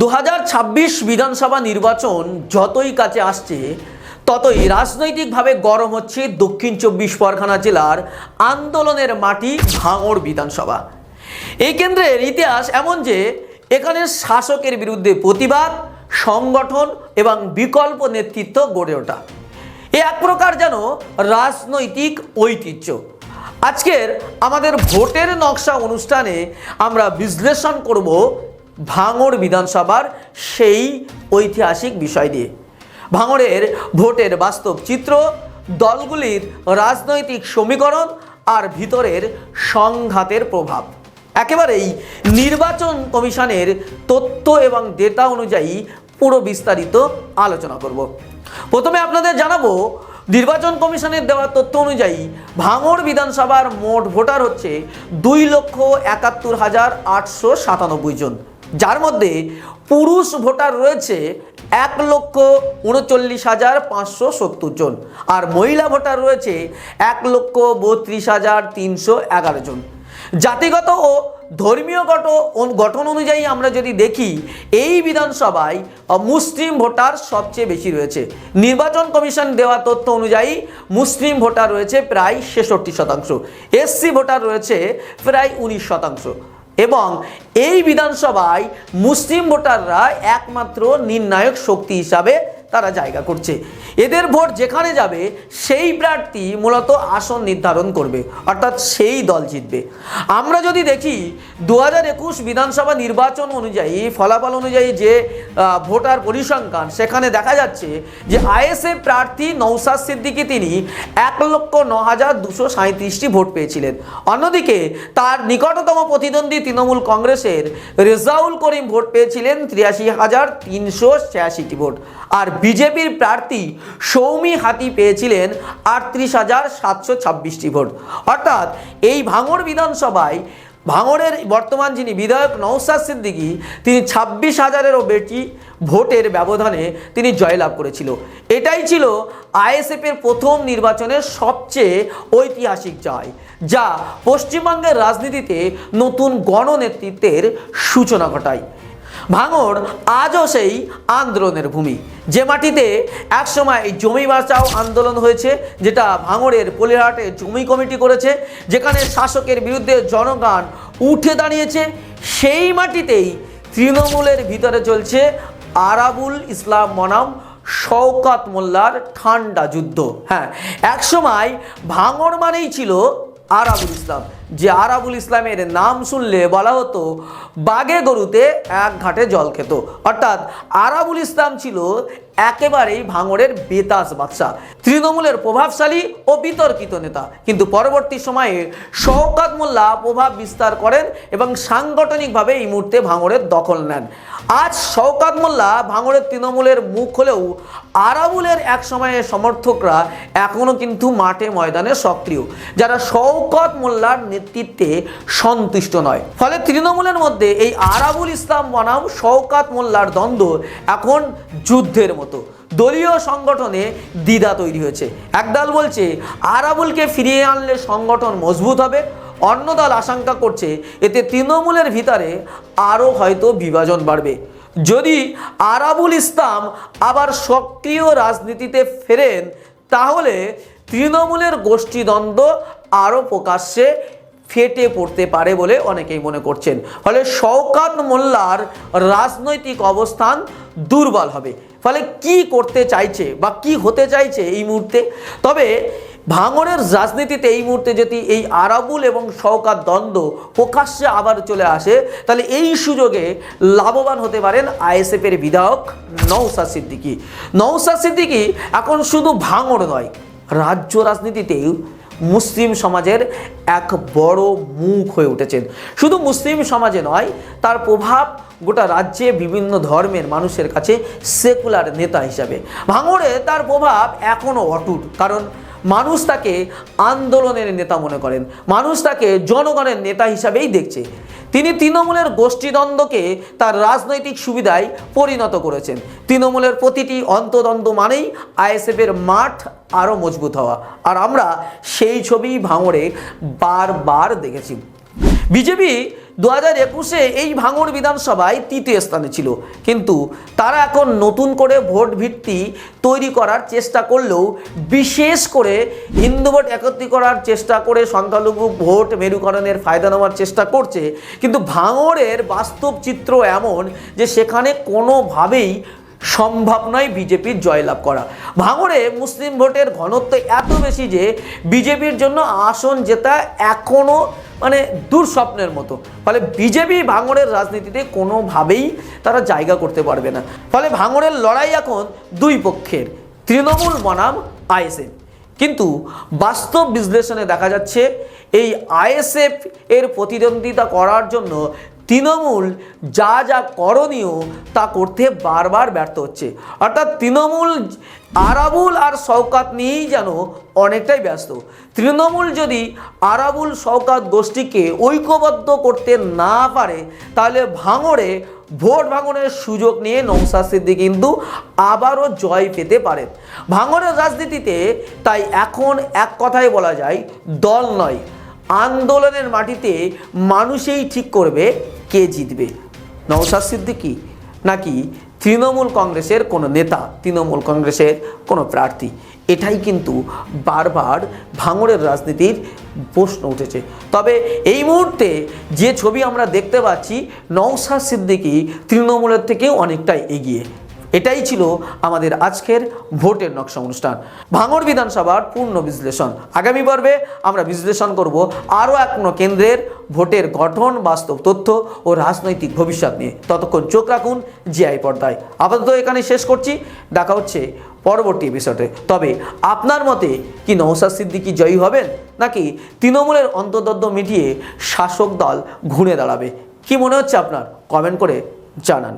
দু হাজার ছাব্বিশ বিধানসভা নির্বাচন যতই কাছে আসছে, ততই রাজনৈতিকভাবে গরম হচ্ছে দক্ষিণ চব্বিশ পরগনা জেলার আন্দোলনের মাটি ভাঙড় বিধানসভা। এই কেন্দ্রের ইতিহাস এমন যে, এখানে শাসকের বিরুদ্ধে প্রতিবাদ, সংগঠন এবং বিকল্প নেতৃত্ব গড়ে ওঠা। এ এক প্রকার যেন রাজনৈতিক ঐতিহ্য। আজকের আমাদের ভোটের নকশা অনুষ্ঠানে আমরা বিশ্লেষণ করব ভাঙড় বিধানসভার সেই ঐতিহাসিক বিষয় দিয়ে ভাঙড়ের ভোটের বাস্তব চিত্র, দলগুলির রাজনৈতিক সমীকরণ আর ভিতরের সংঘাতের প্রভাব। একেবারেই নির্বাচন কমিশনের তথ্য এবং ডেটা অনুযায়ী পুরো বিস্তারিত আলোচনা করব। প্রথমে আপনাদের জানাব, নির্বাচন কমিশনের দেওয়া তথ্য অনুযায়ী ভাঙড় বিধানসভার মোট ভোটার হচ্ছে দুই লক্ষ একাত্তর হাজার আটশো সাতানব্বই জন। যার মধ্যে পুরুষ ভোটার রয়েছে এক লক্ষ উনচল্লিশ হাজার পাঁচশো সত্তর জন আর মহিলা ভোটার রয়েছে এক লক্ষ বত্রিশ হাজার তিনশো এগারো জন। জাতিগত ও ধর্মীয় গঠ গঠন অনুযায়ী আমরা যদি দেখি, এই বিধানসভায় মুসলিম ভোটার সবচেয়ে বেশি রয়েছে। নির্বাচন কমিশন দেওয়া তথ্য অনুযায়ী মুসলিম ভোটার রয়েছে প্রায় ছেষট্টি শতাংশ। এসসি ভোটার রয়েছে প্রায় উনিশ শতাংশ। এবং এই বিধানসভায় মুসলিম ভোটাররা একমাত্র নির্ণায়ক শক্তি হিসাবে তারা জায়গা করছে। এদের ভোট যেখানে যাবে, সেই প্রার্থী মূলত আসন নির্ধারণ করবে, অর্থাৎ সেই দল জিতবে। আমরা যদি দেখি দু হাজার একুশ বিধানসভা নির্বাচন অনুযায়ী, ফলাফল অনুযায়ী যে ভোটার পরিসংখ্যান, সেখানে দেখা যাচ্ছে যে, আইএসএফ প্রার্থী নৌসাদ সিদ্দিকি তিনি এক লক্ষ ন হাজার দুশো সাঁত্রিশটি ভোট পেয়েছিলেন। অন্যদিকে, তার নিকটতম প্রতিদ্বন্দ্বী তৃণমূল কংগ্রেসের রেজাউল করিম ভোট পেয়েছিলেন তিরাশি হাজার তিনশো ছিয়াশিটি ভোট। আর বিজেপির প্রার্থী সৌমি হাতি পেয়েছিলেন আটত্রিশ হাজার সাতশো ছাব্বিশটি ভোট। অর্থাৎ এই ভাঙড় বিধানসভায়, ভাঙড়ের বর্তমান যিনি বিধায়ক নৌসাদ সিদ্দিকী, তিনি ছাব্বিশ হাজারেরও বেশি ভোটের ব্যবধানে তিনি জয়লাভ করেছিল। এটাই ছিল আইএসএফের প্রথম নির্বাচনের সবচেয়ে ঐতিহাসিক জয়, যা পশ্চিমবঙ্গের রাজনীতিতে নতুন গণনেতৃত্বের সূচনা ঘটায়। ভাঙড় আজও সেই আন্দোলনের ভূমি। যে মাটিতে একসময় জমি বাঁচাও আন্দোলন হয়েছে, যেটা ভাঙড়ের পলিহাটে জমি কমিটি করেছে, যেখানে শাসকের বিরুদ্ধে জনগণ উঠে দাঁড়িয়েছে, সেই মাটিতেই তৃণমূলের ভিতরে চলছে আরাবুল ইসলাম মনাম শওকাত মোল্লার ঠান্ডা যুদ্ধ। হ্যাঁ একসময় ভাঙড় মানেই ছিল আরাবুল ইসলাম। যে আরাবুল ইসলামের নাম শুনলে বলা হতো বাগে গরুতে এক ঘাটে জল খেত। অর্থাৎ আরাবুল ইসলাম ছিল একেবারেই ভাঙড়ের বেতাস বাদশাহ, তৃণমূলের প্রভাবশালী ও বিতর্কিত নেতা। কিন্তু পরবর্তী সময়ে শওকাত মোল্লা প্রভাব বিস্তার করেন এবং সাংগঠনিকভাবে এই মুহূর্তে ভাঙড়ের দখল নেন। আজ শওকাত মোল্লা ভাঙড়ের তৃণমূলের মুখ হলেও আরাবুলের এক সময়ের সমর্থকরা এখনও কিন্তু মাঠে ময়দানে সক্রিয়, যারা শওকত মোল্লার নেতৃত্বে সন্তুষ্ট নয়। ফলে তৃণমূলের মধ্যে এই আরাবুল ইসলাম বনাম শওকাত মোল্লার দ্বন্দ্ব এখন যুদ্ধের মতো। দলীয় সংগঠনে দ্বিধা তৈরি হয়েছে। একদল বলছে, আরাবুলকে ফিরিয়ে আনলে সংগঠন মজবুত হবে অন্য দল আশঙ্কা করছে, এতে তৃণমূলের ভিতরে আরও হয়তো বিভাজন বাড়বে। যদি আরাবুল ইসলাম আবার সক্রিয় রাজনীতিতে ফেরেন, তাহলে তৃণমূলের গোষ্ঠীদ্বন্দ্ব আরও প্রকাশ্যে ফেটে পড়তে পারে বলে অনেকেই মনে করছেন। ফলে শওকাত মোল্লার রাজনৈতিক অবস্থান দুর্বল হবে। ফলে কি করতে চাইছে বা কি হতে চাইছে এই মুহূর্তে? তবে ভাঙড়ের রাজনীতিতে এই মুহূর্তে যদি এই আরাবুল এবং শওকাত দ্বন্দ্ব প্রকাশ্যে আবার চলে আসে, তাহলে এই সুযোগে লাভবান হতে পারেন আইএসএফের বিধায়ক নৌসা সিদ্দিকি। নৌসা সিদ্দিকি এখন শুধু ভাঙড় নয়, রাজ্য রাজনীতিতেও মুসলিম সমাজের এক বড় মুখ হয়ে উঠেছেন। শুধু মুসলিম সমাজে নয়, তার প্রভাব গোটা রাজ্যে বিভিন্ন ধর্মের মানুষের কাছে সেকুলার নেতা হিসাবে। ভাঙড়ে তার প্রভাব এখনও অটুট, কারণ মানুষ তাকে আন্দোলনের নেতা মনে করেন। মানুষ তাকে জনগণের নেতা হিসাবেই দেখছে। তিনি তৃণমূলের গোষ্ঠীদ্বন্দ্বকে তার রাজনৈতিক সুবিধায় পরিণত করেছেন। তৃণমূলের প্রতিটি অন্তদ্বন্দ্ব মানেই আইএসএফের মাঠ আরও মজবুত হওয়া। আর আমরা সেই ছবি ভাঙড়ে বারবার দেখেছি। বিজেপি দু হাজার একুশে এই ভাঙড় বিধানসভায় তৃতীয় স্থানে ছিল। কিন্তু তারা এখন নতুন করে ভোট ভিত্তি তৈরি করার চেষ্টা করলেও বিশেষ করে হিন্দু ভোট একত্রী করার চেষ্টা করে সংখ্যালঘু ভোট মেরুকরণের ফায়দা নেওয়ার চেষ্টা করছে। কিন্তু ভাঙড়ের বাস্তব চিত্র এমন যে সেখানে কোনোভাবেই সম্ভব নয় বিজেপির জয়লাভ করা। ভাঙড়ে মুসলিম ভোটের ঘনত্ব এত বেশি যে বিজেপির জন্য আসন জেতা এখনও মানে দুঃস্বপ্নের মতো। ফলে বিজেপি ভাঙড়ের রাজনীতিতে কোনোভাবেই তারা জায়গা করতে পারবে না। ফলে ভাঙড়ের লড়াই এখন দুই পক্ষের, তৃণমূল বনাম, আইএসএফ। কিন্তু বাস্তব বিশ্লেষণে দেখা যাচ্ছে, এই আইএসএফ এর প্রতিদ্বন্দ্বিতা করার জন্য তৃণমূল যা যা করণীয় তা করতে বারবার ব্যর্থ হচ্ছে। অর্থাৎ তৃণমূল আরাবুল আর শওকাত নিয়েই যেন অনেকটাই ব্যস্ত। তৃণমূল যদি আরাবুল শওকাত গোষ্ঠীকে ঐক্যবদ্ধ করতে না পারে, তাহলে ভাঙড়ে, ভোট ভাঙনের সুযোগ নিয়ে নৌসাদ সিদ্দিক কিন্তু আবারও জয় পেতে পারেন। ভাঙনের রাজনীতিতে তাই এখন এক কথায় বলা যায়, দল নয়। আন্দোলনের মাটিতে মানুষেই ঠিক করবে, কে জিতবে? নওশাদ সিদ্দিকি নাকি তৃণমূল কংগ্রেসের কোনো নেতা, তৃণমূল কংগ্রেসের কোনো প্রার্থী? এটাই কিন্তু বারবার ভাঙড়ের রাজনীতির প্রশ্ন উঠেছে। তবে এই মুহূর্তে যে ছবি আমরা দেখতে পাচ্ছি, নওশাদ সিদ্দিকি তৃণমূলের থেকেও অনেকটাই এগিয়ে। এটাই ছিল আমাদের আজকের ভোটের নকশা অনুষ্ঠান। ভাঙড় বিধানসভার পূর্ণ বিশ্লেষণ। আগামী পর্বে আমরা বিশ্লেষণ করব আরও এক কোনো কেন্দ্রের ভোটের গঠন, বাস্তব তথ্য ও রাজনৈতিক ভবিষ্যৎ নিয়ে। ততক্ষণ চোখ রাখুন জিআই পর্দায়। আপাতত এখানে শেষ করছি। দেখা হচ্ছে পরবর্তী এপিসোডে তবে আপনার মতে কি নৌসাদ সিদ্দিকি জয়ী হবেন নাকি তৃণমূলের অন্তর্দ্বন্দ্ব মিটিয়ে শাসক দল ঘুরে দাঁড়াবে? কি মনে হচ্ছে আপনার? কমেন্ট করে জানান।